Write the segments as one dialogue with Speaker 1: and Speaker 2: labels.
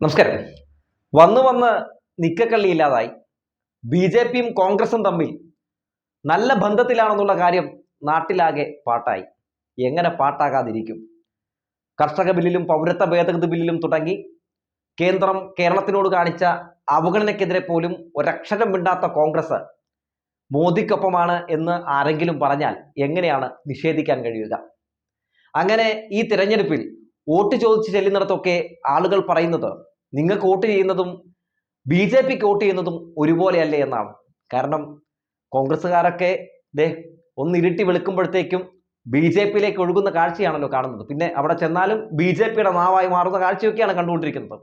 Speaker 1: നമസ്കാരം. വന്നു വന്ന് നിക്കക്കള്ളി ഇല്ലാതായി. ബി ജെ പിയും കോൺഗ്രസും തമ്മിൽ നല്ല ബന്ധത്തിലാണെന്നുള്ള കാര്യം നാട്ടിലാകെ പാട്ടായി. എങ്ങനെ പാട്ടാകാതിരിക്കും? കർഷക ബില്ലിലും പൗരത്വ ഭേദഗതി ബില്ലിലും തുടങ്ങി കേന്ദ്രം കേരളത്തിനോട് കാണിച്ച അവഗണനയ്ക്കെതിരെ പോലും ഒരക്ഷരം മിണ്ടാത്ത കോൺഗ്രസ് മോദിക്കൊപ്പമാണ് എന്ന് ആരെങ്കിലും പറഞ്ഞാൽ എങ്ങനെയാണ് നിഷേധിക്കാൻ കഴിയുക? അങ്ങനെ ഈ തിരഞ്ഞെടുപ്പിൽ വോട്ട് ചോദിച്ച് ചെല്ലുന്നിടത്തൊക്കെ ആളുകൾ പറയുന്നത് നിങ്ങൾക്ക് വോട്ട് ചെയ്യുന്നതും ബി ജെ പിക്ക് വോട്ട് ചെയ്യുന്നതും ഒരുപോലെയല്ലേ എന്നാണ്. കാരണം കോൺഗ്രസ്സുകാരൊക്കെ ദേ ഒന്ന് ഇരുട്ടി വെളുക്കുമ്പോഴത്തേക്കും ബി ജെ പിയിലേക്ക് ഒഴുകുന്ന കാഴ്ചയാണല്ലോ കാണുന്നത്. പിന്നെ അവിടെ ചെന്നാലും ബി ജെ പിയുടെ നാവായി മാറുന്ന കാഴ്ചയൊക്കെയാണ് കണ്ടുകൊണ്ടിരിക്കുന്നത്.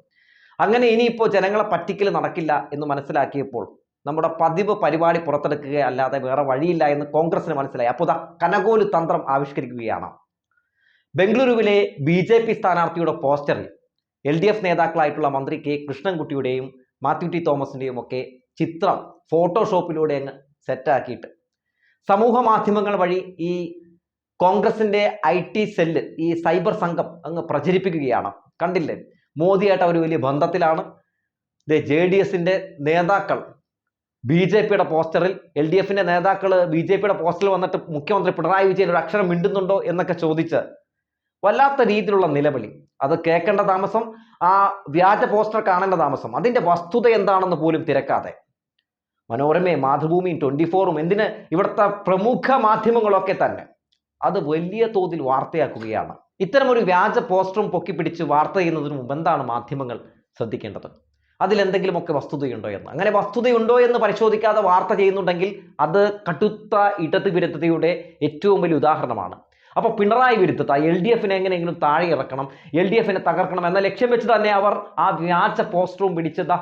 Speaker 1: അങ്ങനെ ഇനിയിപ്പോൾ ജനങ്ങളെ പറ്റിക്കൽ നടക്കില്ല എന്ന് മനസ്സിലാക്കിയപ്പോൾ നമ്മുടെ പതിവ് പരിപാടി പുറത്തെടുക്കുക അല്ലാതെ വേറെ വഴിയില്ല എന്ന് കോൺഗ്രസിന് മനസ്സിലായി. അപ്പോൾ ഇതാ കനകോൽ തന്ത്രം ആവിഷ്കരിക്കുകയാണ്. ബംഗളൂരുവിലെ ബി ജെ പി സ്ഥാനാർത്ഥിയുടെ പോസ്റ്ററിൽ എൽ ഡി എഫ് നേതാക്കളായിട്ടുള്ള മന്ത്രി കെ കൃഷ്ണൻകുട്ടിയുടെയും മാത്യു ടി തോമസിന്റെയും ഒക്കെ ചിത്രം ഫോട്ടോഷോപ്പിലൂടെ അങ്ങ് സെറ്റാക്കിയിട്ട് സമൂഹ മാധ്യമങ്ങൾ വഴി ഈ കോൺഗ്രസിന്റെ ഐ ടി സെല്ല് ഈ സൈബർ സംഘം അങ്ങ് പ്രചരിപ്പിക്കുകയാണ്. കണ്ടില്ലേ? മോദിയായിട്ട് അവർ വലിയ ബന്ധത്തിലാണ്. ജെ ഡി എസിന്റെ നേതാക്കൾ ബി ജെ പിയുടെ പോസ്റ്ററിൽ എൽ ഡി എഫിന്റെ നേതാക്കൾ ബി ജെ പിയുടെ പോസ്റ്ററിൽ വന്നിട്ട് മുഖ്യമന്ത്രി പിണറായി വിജയൻ ഒരു അക്ഷരം മിണ്ടുന്നുണ്ടോ എന്നൊക്കെ ചോദിച്ച് വല്ലാത്ത രീതിയിലുള്ള നിലവിളി. അത് കേൾക്കേണ്ട താമസം ആ വ്യാജ പോസ്റ്റർ കാണേണ്ട താമസം. അതിന്റെ വസ്തുത എന്താണെന്ന് പോലും തിരക്കാതെ. മനോരമയും മാതൃഭൂമിയും ട്വന്റി ഫോറും എന്തിന് ഇവിടുത്തെ പ്രമുഖ മാധ്യമങ്ങളൊക്കെ തന്നെ അത് വലിയ തോതിൽ വാർത്തയാക്കുകയാണ്. ഇത്തരം ഒരു വ്യാജ പോസ്റ്ററും പൊക്കി പൊക്കിപ്പിടിച്ച് വാർത്ത ചെയ്യുന്നതിന് മുമ്പ് എന്താണ് മാധ്യമങ്ങൾ ശ്രദ്ധിക്കേണ്ടത്? അതിലെന്തെങ്കിലുമൊക്കെ വസ്തുതയുണ്ടോ എന്ന്. അങ്ങനെ വസ്തുതയുണ്ടോ എന്ന് പരിശോധിക്കാതെ വാർത്ത ചെയ്യുന്നുണ്ടെങ്കിൽ അത് കടുത്ത ഇടത് വിരുദ്ധതയുടെ ഏറ്റവും വലിയ ഉദാഹരണമാണ്. അപ്പോൾ പിണറായി വിരുദ്ധത എൽ ഡി എഫിനെ എങ്ങനെയെങ്കിലും താഴെ ഇറക്കണം എൽ ഡി എഫിനെ തകർക്കണം എന്ന ലക്ഷ്യം വെച്ച് തന്നെ അവർ ആ വ്യാജ പോസ്റ്ററും പിടിച്ചത്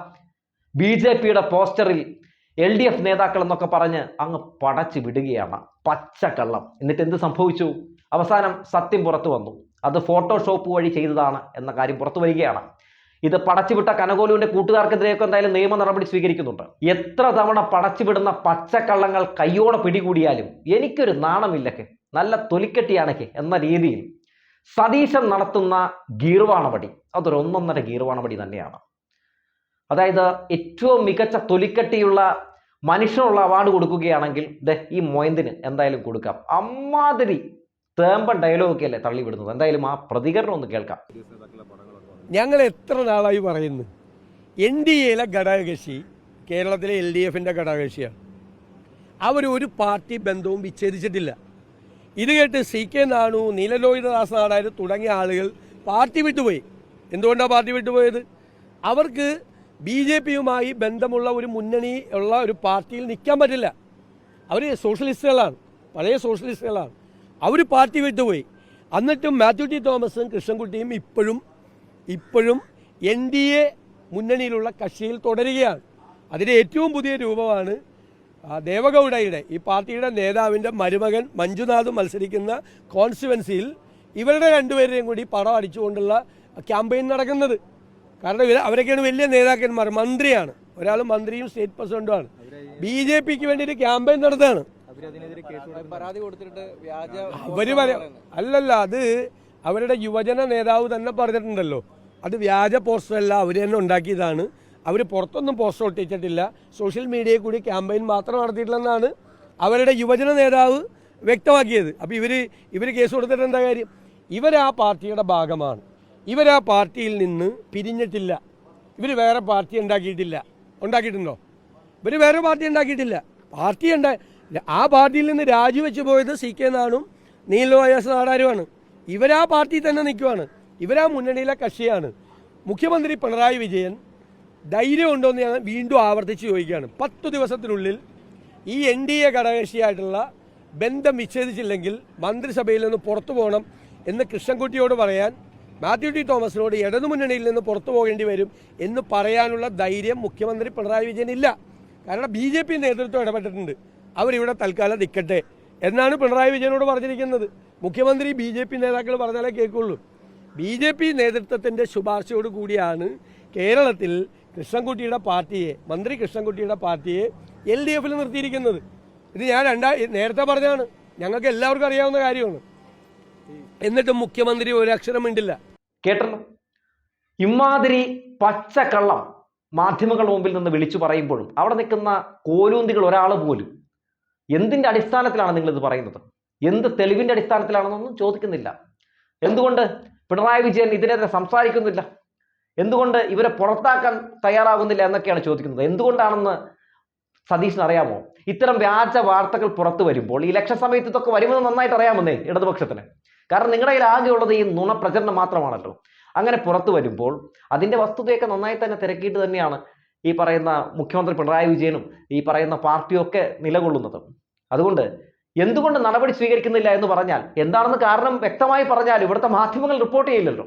Speaker 1: ബി ജെ പിയുടെ പോസ്റ്ററിൽ എൽ ഡി എഫ് നേതാക്കൾ എന്നൊക്കെ പറഞ്ഞ് അങ്ങ് പടച്ചു വിടുകയാണ്. പച്ചക്കള്ളം. എന്നിട്ട് എന്ത് സംഭവിച്ചു? അവസാനം സത്യം പുറത്തു വന്നു. അത് ഫോട്ടോഷോപ്പ് വഴി ചെയ്തതാണ് എന്ന കാര്യം പുറത്തു വരികയാണ്. ഇത് പടച്ചുവിട്ട കനകോലുവിന്റെ കൂട്ടുകാർക്കെതിരെയൊക്കെ എന്തായാലും നിയമ നടപടി സ്വീകരിക്കുന്നുണ്ട്. എത്ര തവണ പടച്ചുവിടുന്ന പച്ചക്കള്ളങ്ങൾ കയ്യോടെ പിടികൂടിയാലും എനിക്കൊരു നാണമില്ലക്കെ. നല്ല തൊലിക്കെട്ടിയാണക്കെ എന്ന രീതിയിൽ സതീശൻ നടത്തുന്ന ഗീർവാണപടി. അതൊരു ഒന്നൊന്നര ഗീർവാണപടി തന്നെയാണ്. അതായത് ഏറ്റവും മികച്ച തൊലിക്കെട്ടിയുള്ള മനുഷ്യനുള്ള അവാർഡ് കൊടുക്കുകയാണെങ്കിൽ ദേ ഈ മൊയന്തിന് എന്തായാലും കൊടുക്കാം. അമ്മാതിരി തേമ്പൻ ഡയലോഗൊക്കെ അല്ലേ തള്ളിവിടുന്നത്. എന്തായാലും ആ പ്രതികരണം ഒന്ന് കേൾക്കാം.
Speaker 2: ഞങ്ങൾ എത്ര നാളായി പറയുന്നു? എൻ ഡി എയിലെ ഘടകകക്ഷി കേരളത്തിലെ എൽ ഡി എഫിന്റെ ഘടകകക്ഷിയാണ്. അവർ ഒരു പാർട്ടി ബന്ധവും വിച്ഛേദിച്ചിട്ടില്ല. ഇത് കേട്ട് സി കെ നാണു നീലലോഹിതദാസ് തുടങ്ങിയ ആളുകൾ പാർട്ടി വിട്ടുപോയി. എന്തുകൊണ്ടാണ് പാർട്ടി വിട്ടുപോയത്? അവർക്ക് ബി ജെ പിയുമായി ബന്ധമുള്ള ഒരു മുന്നണി ഉള്ള ഒരു പാർട്ടിയിൽ നിൽക്കാൻ പറ്റില്ല. അവർ സോഷ്യലിസ്റ്റുകളാണ് പഴയ സോഷ്യലിസ്റ്റുകളാണ്. അവർ പാർട്ടി വിട്ടുപോയി. എന്നിട്ടും മാത്യു ടി തോമസും കൃഷ്ണൻകുട്ടിയും ഇപ്പോഴും ഇപ്പോഴും എൻ ഡി എ മുന്നണിയിലുള്ള കക്ഷിയിൽ തുടരുകയാണ്. അതിന്റെ ഏറ്റവും പുതിയ രൂപമാണ് ദേവഗൗഡയുടെ ഈ പാർട്ടിയുടെ നേതാവിന്റെ മരുമകൻ മഞ്ജുനാഥ് മത്സരിക്കുന്ന കോൺസ്റ്റുവൻസിയിൽ ഇവരുടെ രണ്ടുപേരെയും കൂടി പടം അടിച്ചുകൊണ്ടുള്ള ക്യാമ്പയിൻ നടക്കുന്നത്. കാരണം ഇവർ അവരൊക്കെയാണ് വലിയ നേതാക്കന്മാർ മന്ത്രിയാണ്. ഒരാൾ മന്ത്രിയും സ്റ്റേറ്റ് പ്രസിഡന്റുമാണ്. ബി ജെ പിക്ക് വേണ്ടിയിട്ട് ക്യാമ്പയിൻ നടത്തുകയാണ്. അവർ അല്ലല്ല അത് അവരുടെ യുവജന നേതാവ് തന്നെ പറഞ്ഞിട്ടുണ്ടല്ലോ. അത് വ്യാജ പോസ്റ്റർ അല്ല അവർ തന്നെ ഉണ്ടാക്കിയതാണ്. അവർ പുറത്തൊന്നും പോസ്റ്റർ ഒട്ടിച്ചിട്ടില്ല. സോഷ്യൽ മീഡിയയിൽ കൂടി ക്യാമ്പയിൻ മാത്രം നടത്തിയിട്ടില്ലെന്നാണ് അവരുടെ യുവജന നേതാവ് വ്യക്തമാക്കിയത്. അപ്പോൾ ഇവർ ഇവർ കേസ് കൊടുത്തിട്ട് എന്താ കാര്യം? ഇവർ ആ പാർട്ടിയുടെ ഭാഗമാണ്. ഇവർ ആ പാർട്ടിയിൽ നിന്ന് പിരിഞ്ഞിട്ടില്ല. ഇവർ വേറെ പാർട്ടി ഉണ്ടാക്കിയിട്ടില്ല. ഉണ്ടാക്കിയിട്ടുണ്ടോ? ഇവർ വേറെ പാർട്ടി ഉണ്ടാക്കിയിട്ടില്ല. പാർട്ടി ഉണ്ടാ ആ പാർട്ടിയിൽ നിന്ന് രാജിവെച്ച് പോയത് സി കെ നാണും നീലോയാസ് നാടാരുമാണ്. ഇവരാ പാർട്ടിയിൽ തന്നെ നിൽക്കുവാണ്. ഇവരാ മുന്നണിയിലെ കക്ഷിയാണ്. മുഖ്യമന്ത്രി പിണറായി വിജയൻ ധൈര്യമുണ്ടോ എന്ന് ഞാൻ വീണ്ടും ആവർത്തിച്ച് ചോദിക്കുകയാണ്. പത്തു ദിവസത്തിനുള്ളിൽ ഈ എൻ ഡി എ ഘടകകക്ഷിയായിട്ടുള്ള ബന്ധം വിച്ഛേദിച്ചില്ലെങ്കിൽ മന്ത്രിസഭയിൽ നിന്ന് പുറത്തു പോകണം എന്ന് കൃഷ്ണൻകുട്ടിയോട് പറയാൻ മാത്യു ടി തോമസിനോട് ഇടതുമുന്നണിയിൽ നിന്ന് പുറത്തു പോകേണ്ടി വരും എന്ന് പറയാനുള്ള ധൈര്യം മുഖ്യമന്ത്രി പിണറായി വിജയൻ ഇല്ല. കാരണം ബി ജെ പി നേതൃത്വം ഇടപെട്ടിട്ടുണ്ട്. അവരിവിടെ തൽക്കാലം നിൽക്കട്ടെ എന്നാണ് പിണറായി വിജയനോട് പറഞ്ഞിരിക്കുന്നത്. മുഖ്യമന്ത്രി ബി ജെ പി നേതാക്കൾ പറഞ്ഞാലേ കേൾക്കുള്ളൂ. ബി ജെ പി നേതൃത്വത്തിന്റെ ശുപാർശയോട് കൂടിയാണ് കേരളത്തിൽ കൃഷ്ണൻകുട്ടിയുടെ പാർട്ടിയെ മന്ത്രി കൃഷ്ണൻകുട്ടിയുടെ പാർട്ടിയെ എൽ ഡി എഫിൽ നിർത്തിയിരിക്കുന്നത്. ഇത് ഞാൻ രണ്ടാ നേരത്തെ പറഞ്ഞാണ് ഞങ്ങൾക്ക് എല്ലാവർക്കും അറിയാവുന്ന കാര്യമാണ്. എന്നിട്ടും മുഖ്യമന്ത്രി ഒരു അക്ഷരം മിണ്ടില്ല.
Speaker 1: കേട്ടല്ലോ? ഇമാതിരി പച്ചക്കള്ളം മാധ്യമങ്ങളുടെ മുമ്പിൽ നിന്ന് വിളിച്ചു പറയുമ്പോഴും അവിടെ നിൽക്കുന്ന കോലൂന്തികൾ ഒരാൾ പോലും എന്തിന്റെ അടിസ്ഥാനത്തിലാണ് നിങ്ങളിത് പറയുന്നത്? എന്ത് തെളിവിന്റെ അടിസ്ഥാനത്തിലാണെന്നൊന്നും ചോദിക്കുന്നില്ല. എന്തുകൊണ്ട് പിണറായി വിജയൻ ഇതിനെതിരെ സംസാരിക്കുന്നില്ല? എന്തുകൊണ്ട് ഇവരെ പുറത്താക്കാൻ തയ്യാറാകുന്നില്ല എന്നൊക്കെയാണ് ചോദിക്കുന്നത്. എന്തുകൊണ്ടാണെന്ന് സതീഷിന് അറിയാമോ? ഇത്തരം വ്യാജ വാർത്തകൾ പുറത്തു വരുമ്പോൾ ഈ ഇലക്ഷൻ സമയത്ത് ഇതൊക്കെ വരുമെന്ന് നന്നായിട്ട് അറിയാമെന്നേ ഇടതുപക്ഷത്തിന്. കാരണം നിങ്ങളുടെ കയ്യിൽ ആകെയുള്ളത് ഈ നുണ പ്രചരണം മാത്രമാണല്ലോ. അങ്ങനെ പുറത്തു വരുമ്പോൾ അതിന്റെ വസ്തുതയൊക്കെ നന്നായി തന്നെ തിരക്കിയിട്ട് തന്നെയാണ് ഈ പറയുന്ന മുഖ്യമന്ത്രി പിണറായി വിജയനും ഈ പറയുന്ന പാർട്ടിയൊക്കെ നിലകൊള്ളുന്നത്. അതുകൊണ്ട് എന്തുകൊണ്ട് നടപടി സ്വീകരിക്കുന്നില്ല എന്ന് പറഞ്ഞാൽ എന്താണെന്ന് കാരണം വ്യക്തമായി പറഞ്ഞാൽ ഇവിടുത്തെ മാധ്യമങ്ങൾ റിപ്പോർട്ട് ചെയ്യില്ലല്ലോ.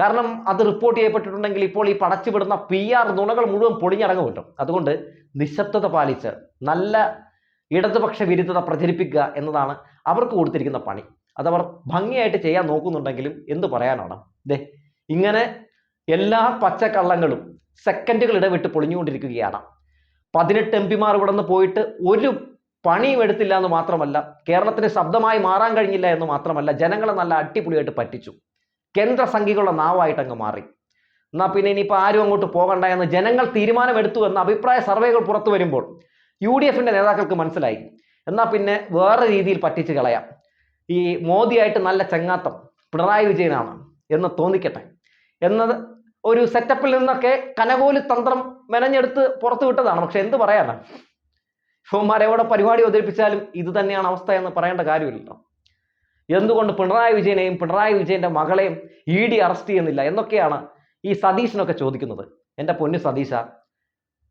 Speaker 1: കാരണം അത് റിപ്പോർട്ട് ചെയ്യപ്പെട്ടിട്ടുണ്ടെങ്കിൽ ഇപ്പോൾ ഈ പടച്ചുവിടുന്ന പി ആർ നുണകൾ മുഴുവൻ പൊളിഞ്ഞടങ്ങുമല്ലോ. അതുകൊണ്ട് നിശബ്ദത പാലിച്ച് നല്ല ഇടതുപക്ഷ വിരുദ്ധത പ്രചരിപ്പിക്കുക എന്നതാണ് അവർക്ക് കൊടുത്തിരിക്കുന്ന പണി. അതവർ ഭംഗിയായിട്ട് ചെയ്യാൻ നോക്കുന്നുണ്ടെങ്കിലും എന്ത് പറയാനാണ്? ദേ ഇങ്ങനെ എല്ലാ പച്ചക്കള്ളങ്ങളും സെക്കൻഡുകൾ ഇടവിട്ട് പൊളിഞ്ഞുകൊണ്ടിരിക്കുകയാണ്. പതിനെട്ട് എം പിമാർ ഇവിടെ നിന്ന് പോയിട്ട് ഒരു പണിയും എടുത്തില്ല എന്ന് മാത്രമല്ല കേരളത്തിന് ശബ്ദമായി മാറാൻ കഴിഞ്ഞില്ല എന്ന് മാത്രമല്ല ജനങ്ങളെ നല്ല അടിപൊളിയായിട്ട് പറ്റിച്ചു. കേന്ദ്ര സംഖ്യകളുടെ നാവായിട്ട് അങ്ങ് മാറി. എന്നാൽ പിന്നെ ഇനിയിപ്പോൾ ആരും അങ്ങോട്ട് പോകണ്ട എന്ന് ജനങ്ങൾ തീരുമാനമെടുത്തു എന്ന അഭിപ്രായ സർവേകൾ പുറത്തു വരുമ്പോൾ യു ഡി എഫിന്റെ നേതാക്കൾക്ക് മനസ്സിലായി. എന്നാൽ പിന്നെ വേറെ രീതിയിൽ പറ്റിച്ച് കളയാം. ഈ മോദിയായിട്ട് നല്ല ചങ്ങാത്തം പിണറായി വിജയനാണ് എന്ന് തോന്നിക്കട്ടെ. എന്നത് ഒരു സെറ്റപ്പിൽ നിന്നൊക്കെ കനകോലി തന്ത്രം മെനഞ്ഞെടുത്ത് പുറത്തു വിട്ടതാണ്. പക്ഷെ എന്ത് പറയാനാണ് എവിടെ പരിപാടി അവതരിപ്പിച്ചാലും ഇത് തന്നെയാണ് അവസ്ഥ എന്ന് പറയേണ്ട കാര്യമില്ലല്ലോ. എന്തുകൊണ്ട് പിണറായി വിജയനെയും പിണറായി വിജയന്റെ മകളെയും ഇ ഡി അറസ്റ്റ് ചെയ്യുന്നില്ല എന്നൊക്കെയാണ് ഈ സതീശനൊക്കെ ചോദിക്കുന്നത്. എന്റെ പൊന്നു സതീശ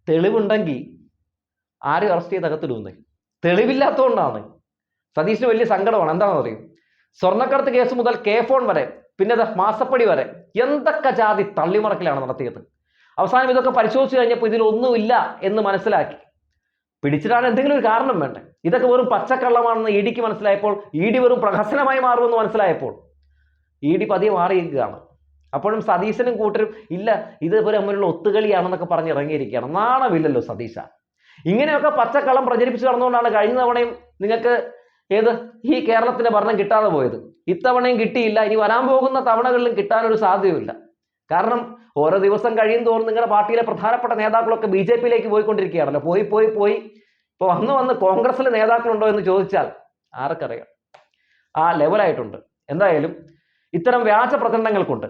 Speaker 1: തെളിവുണ്ടെങ്കിൽ ആരും അറസ്റ്റ് ചെയ്ത് അകത്തിടുന്നേ തെളിവില്ലാത്തതുകൊണ്ടാണ് സതീശിന് വലിയ സങ്കടമാണ്. എന്താണെന്ന് അറിയും? സ്വർണക്കടത്ത് കേസ് മുതൽ കെ ഫോൺ വരെ പിന്നെ മാസപ്പടി വരെ എന്തൊക്കെ ജാതി തള്ളിമറക്കലാണ് നടത്തിയത്? അവസാനം ഇതൊക്കെ പരിശോധിച്ചു കഴിഞ്ഞപ്പോൾ ഇതിലൊന്നുമില്ല എന്ന് മനസ്സിലാക്കി. പിടിച്ചിടാൻ എന്തെങ്കിലും ഒരു കാരണം വേണ്ടേ? ഇതൊക്കെ വെറും പച്ചക്കള്ളമാണെന്ന് ഇ ഡിക്ക് മനസ്സിലായപ്പോൾ ഇ ഡി വെറും പ്രഹസനമായി മാറുമെന്ന് മനസ്സിലായപ്പോൾ. ഇ ഡി പതിയെ മാറിയിരിക്കുകയാണ്. അപ്പോഴും സതീശനും കൂട്ടരും ഇല്ല ഇത് ഇവർ തമ്മിലുള്ള ഒത്തുകളിയാണെന്നൊക്കെ പറഞ്ഞ് ഇറങ്ങിയിരിക്കുകയാണ്. നാണമില്ലല്ലോ സതീശ. ഇങ്ങനെയൊക്കെ പച്ചക്കള്ളം പ്രചരിപ്പിച്ച് നടന്നുകൊണ്ടാണ് കഴിഞ്ഞ തവണയും നിങ്ങൾക്ക് ഏത്? ഈ കേരളത്തിന്റെ ഭരണം കിട്ടാതെ പോയത്. ഇത്തവണയും കിട്ടിയില്ല. ഇനി വരാൻ പോകുന്ന തവണകളിലും കിട്ടാനൊരു സാധ്യതയുമില്ല. കാരണം ഓരോ ദിവസം കഴിയും തോറും നിങ്ങളുടെ പാർട്ടിയിലെ പ്രധാനപ്പെട്ട നേതാക്കളൊക്കെ ബി ജെ പിയിലേക്ക് പോയിക്കൊണ്ടിരിക്കുകയാണല്ലോ. പോയി പോയി പോയി. ഇപ്പോൾ വന്ന് വന്ന് കോൺഗ്രസിലെ നേതാക്കളുണ്ടോ എന്ന് ചോദിച്ചാൽ ആർക്കറിയാം. ആ ലെവലായിട്ടുണ്ട്. എന്തായാലും ഇത്തരം വ്യാജ പ്രചരണങ്ങൾക്കുണ്ട്.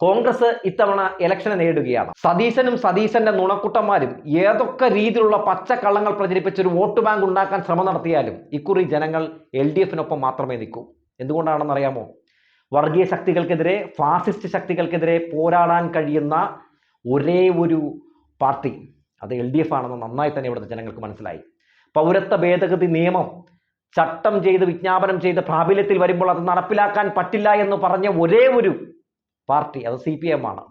Speaker 1: കോൺഗ്രസ് ഇത്തവണ ഇലക്ഷനെ നേടുകയാണ്. സതീശനും സതീശന്റെ നുണക്കുട്ടന്മാരും ഏതൊക്കെ രീതിയിലുള്ള പച്ചക്കള്ളങ്ങൾ പ്രചരിപ്പിച്ച് ഒരു വോട്ട് ബാങ്ക് ഉണ്ടാക്കാൻ ശ്രമം നടത്തിയാലും ഇക്കുറി ജനങ്ങൾ എൽ ഡി എഫിനൊപ്പം മാത്രമേ നിൽക്കൂ. എന്തുകൊണ്ടാണെന്ന് അറിയാമോ വർഗീയ ശക്തികൾക്കെതിരെ ഫാസിസ്റ്റ് ശക്തികൾക്കെതിരെ പോരാടാൻ കഴിയുന്ന ഒരേ ഒരു പാർട്ടി. അത് എൽ ഡി എഫ് ആണെന്ന് നന്നായി തന്നെ ഇവിടുത്തെ ജനങ്ങൾക്ക് മനസ്സിലായി. പൗരത്വ ഭേദഗതി നിയമം ചട്ടം ചെയ്ത് വിജ്ഞാപനം ചെയ്ത് പ്രാബല്യത്തിൽ വരുമ്പോൾ അത് നടപ്പിലാക്കാൻ പറ്റില്ല എന്ന് പറഞ്ഞ ഒരേ ഒരു പാർട്ടി അത് സി പി എം ആണ്.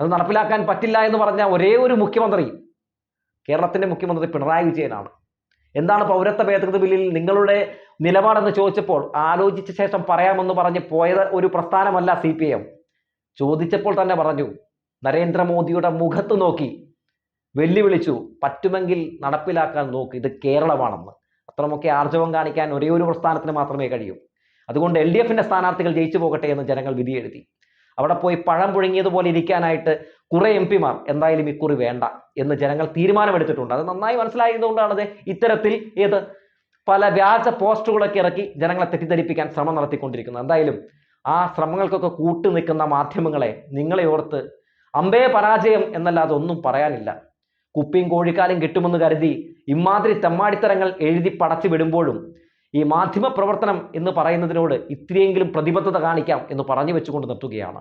Speaker 1: അത് നടപ്പിലാക്കാൻ പറ്റില്ല എന്ന് പറഞ്ഞ ഒരേ ഒരു മുഖ്യമന്ത്രി കേരളത്തിന്റെ മുഖ്യമന്ത്രി പിണറായി വിജയനാണ്. എന്താണ് പൗരത്വ ഭേദഗതി ബില്ലിൽ നിങ്ങളുടെ നിലപാടെന്ന് ചോദിച്ചപ്പോൾ ആലോചിച്ച ശേഷം പറയാമെന്ന് പറഞ്ഞ് പോയത് ഒരു പ്രസ്ഥാനമല്ല സി പി എം. ചോദിച്ചപ്പോൾ തന്നെ പറഞ്ഞു നരേന്ദ്രമോദിയുടെ മുഖത്ത് നോക്കി വെല്ലുവിളിച്ചു പറ്റുമെങ്കിൽ നടപ്പിലാക്കാൻ നോക്കി ഇത് കേരളമാണെന്ന്. അത്രമൊക്കെ ആർജവം കാണിക്കാൻ ഒരേ ഒരു പ്രസ്ഥാനത്തിന് മാത്രമേ കഴിയൂ. അതുകൊണ്ട് എൽ ഡി എഫിന്റെ സ്ഥാനാർത്ഥികൾ ജയിച്ചു പോകട്ടെ എന്ന് ജനങ്ങൾ വിധിയെഴുതി. അവിടെ പോയി പഴം പുഴുങ്ങിയതുപോലെ ഇരിക്കാനായിട്ട് കുറെ എം പിമാർ എന്തായാലും ഇക്കുറി വേണ്ട എന്ന് ജനങ്ങൾ തീരുമാനമെടുത്തിട്ടുണ്ട്. അത് നന്നായി മനസ്സിലായതുകൊണ്ടാണ് ഇത്തരത്തിൽ ഏത് പല വ്യാജ പോസ്റ്റുകളൊക്കെ ഇറക്കി ജനങ്ങളെ തെറ്റിദ്ധരിപ്പിക്കാൻ ശ്രമം നടത്തിക്കൊണ്ടിരിക്കുന്നത്. എന്തായാലും ആ ശ്രമങ്ങൾക്കൊക്കെ കൂട്ടു നിൽക്കുന്ന മാധ്യമങ്ങളെ നിങ്ങളെ ഓർത്ത് അമ്പേ പരാജയം എന്നല്ലാതെ ഒന്നും പറയാനില്ല. കുപ്പിയും കോഴിക്കാലും കിട്ടുമെന്ന് കരുതി ഇമാതിരി തെമ്മാടിത്തരങ്ങൾ എഴുതി പടച്ചു വിടുമ്പോഴും ഈ മാധ്യമ പ്രവർത്തനം എന്ന് പറയുന്നതിനോട് ഇത്രയെങ്കിലും പ്രതിബദ്ധത കാണിക്കാം എന്ന് പറഞ്ഞു വെച്ചുകൊണ്ട് നിർത്തുകയാണ്.